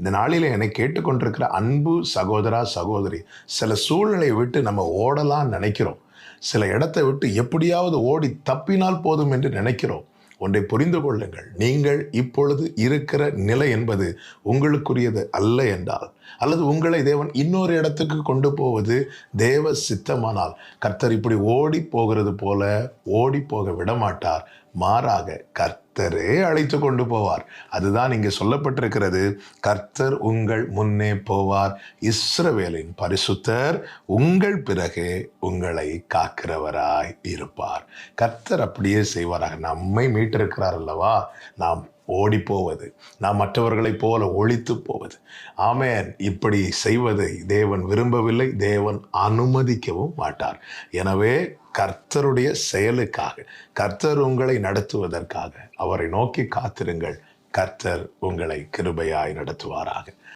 இந்த நாளில் என்னை கேட்டுக்கொண்டிருக்கிற அன்பு சகோதரா சகோதரி சில சூழ்நிலையை விட்டு நம்ம ஓடலாம்னு நினைக்கிறோம். சில இடத்தை விட்டு எப்படியாவது ஓடி தப்பினால் போதும் என்று நினைக்கிறோம். ஒன்றை புரிந்து கொள்ளுங்கள். நீங்கள் இப்பொழுது இருக்கிற நிலை என்பது உங்களுக்குரியது அல்ல என்றால் அல்லது உங்களை தேவன் இன்னொரு இடத்துக்கு கொண்டு போவது தேவ சித்தமானால் கர்த்தர் இப்படி ஓடி போகிறது போல ஓடி போக விடமாட்டார். மாறாக கர்த்தரே அழைத்து கொண்டு போவார். அதுதான் இங்கே சொல்லப்பட்டிருக்கிறது. கர்த்தர் உங்கள் முன்னே போவார். இஸ்ரவேலின் பரிசுத்தர் உங்கள் பிறகு உங்களை காக்கிறவராய் இருப்பார். கர்த்தர் அப்படியே செய்வாராக. நம்மை மீட்டிருக்கிறார் அல்லவா? நாம் ஓடிப்போவது. போவது நாம் மற்றவர்களைப் போல ஒழித்து போவது. ஆமேன். இப்படி செய்வதை தேவன் விரும்பவில்லை. தேவன் அனுமதிக்கவும் மாட்டார். எனவே கர்த்தருடைய செயலுக்காக கர்த்தர் உங்களை நடத்துவதற்காக அவரை நோக்கி காத்திருங்கள். கர்த்தர் உங்களை கிருபையாய் நடத்துவாராக.